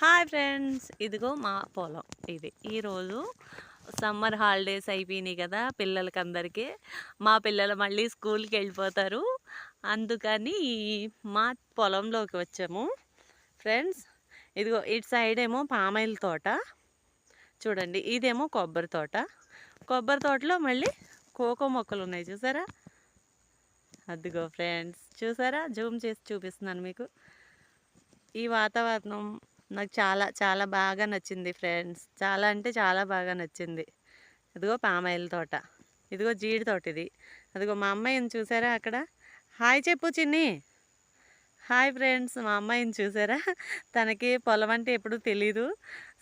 Hi friends ఇదిగో మా పొలం ఇది. ఈరోజు సమ్మర్ హాలిడేస్ అయిపోయినాయి కదా పిల్లలకి అందరికీ మా పిల్లలు మళ్ళీ స్కూల్కి వెళ్ళిపోతారు. అందుకని మా పొలంలోకి వచ్చాము. ఫ్రెండ్స్ ఇదిగో ఇటు సైడ్ ఏమో పామాయిల్ తోట. చూడండి ఇదేమో కొబ్బరి తోట. కొబ్బరి తోటలో మళ్ళీ కోకో మొక్కలు ఉన్నాయి చూసారా? అదిగో ఫ్రెండ్స్ చూసారా? జూమ్ చేసి చూపిస్తున్నాను మీకు. ఈ వాతావరణం నాకు చాలా చాలా బాగా నచ్చింది ఫ్రెండ్స్. చాలా అంటే చాలా బాగా నచ్చింది. ఇదిగో పామాయిల్ తోట. ఇదిగో జీడి తోట ఇది. అదిగో మా అమ్మాయిని చూసారా అక్కడ? హాయ్ చెప్పు చిన్ని. హాయ్ ఫ్రెండ్స్ మా అమ్మాయిని చూసారా? తనకి పొలం అంటే ఎప్పుడు తెలీదు.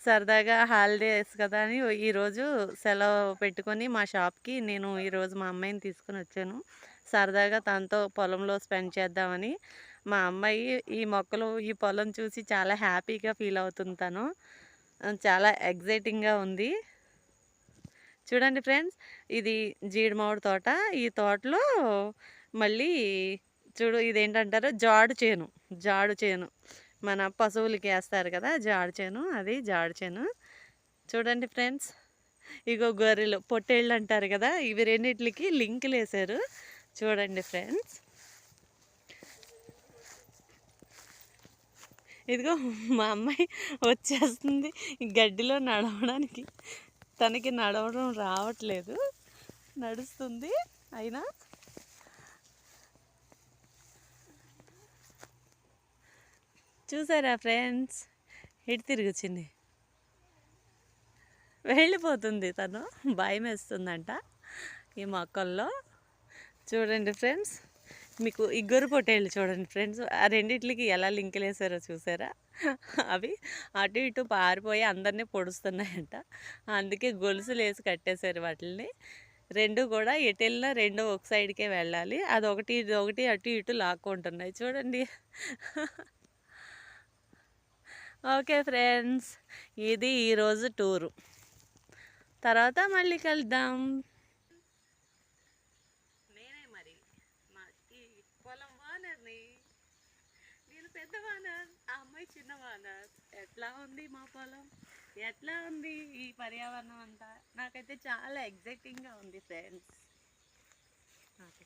సరదాగా హాలిడేస్ కదా అని ఈరోజు సెలవు పెట్టుకొని మా షాప్కి నేను ఈరోజు మా అమ్మాయిని తీసుకొని వచ్చాను. సరదాగా తనతో పొలంలో స్పెండ్ చేద్దామని మా అమ్మాయి ఈ మొక్కలు ఈ పొలం చూసి చాలా హ్యాపీగా ఫీల్ అవుతుంది తను. చాలా ఎగ్జైటింగ్గా ఉంది. చూడండి ఫ్రెండ్స్ ఇది జీడిమావుడి తోట. ఈ తోటలో మళ్ళీ చూడు ఇదేంటంటారు? జాడు చేను. జాడు చేను. మన పశువులకి వేస్తారు కదా జాడు చేను. అది జాడు చేను. చూడండి ఫ్రెండ్స్ ఇగో గొర్రెలు పొట్టేళ్ళు అంటారు కదా ఇవి రెండింటికి లింకులు వేశారు. చూడండి ఫ్రెండ్స్. ఇదిగో మా అమ్మాయి వచ్చేస్తుంది గడ్డిలో నడవడానికి. తనకి నడవడం రావట్లేదు. నడుస్తుంది. అయినా చూసారా ఫ్రెండ్స్? ఇటు తిరిగొచ్చింది వెళ్ళిపోతుంది తను. భయం వేస్తుందంట ఈ మొక్కల్లో. చూడండి ఫ్రెండ్స్. మీకు ఇగ్గరు పొట్టేళ్ళు చూడండి ఫ్రెండ్స్. ఆ రెండిట్లకి ఎలా లింకులు వేసారో చూసారా? అవి అటు ఇటు పారిపోయి అందరినీ పొడుస్తున్నాయంట. అందుకే గొలుసులు వేసి కట్టేశారు వాటిని రెండు కూడా ఎటు వెళ్ళినా రెండు ఒక సైడ్కే వెళ్ళాలి. అది ఒకటి ఇది ఒకటి అటు ఇటు లాక్కుంటున్నాయి. చూడండి. ఓకే ఫ్రెండ్స్ ఇది ఈరోజు టూరు. తర్వాత మళ్ళీ కలుద్దాం నేనే మరి మా ఈ పొలం వానర్ని నేను పెద్ద వానర్ ఆ అమ్మాయి చిన్న వానర్ ఎట్లా ఉంది మా పొలం? ఎట్లా ఉంది ఈ పర్యావరణం అంతా? నాకైతే చాలా ఎగ్జైటింగ్గా ఉంది ఫ్రెండ్స్ ఓకే.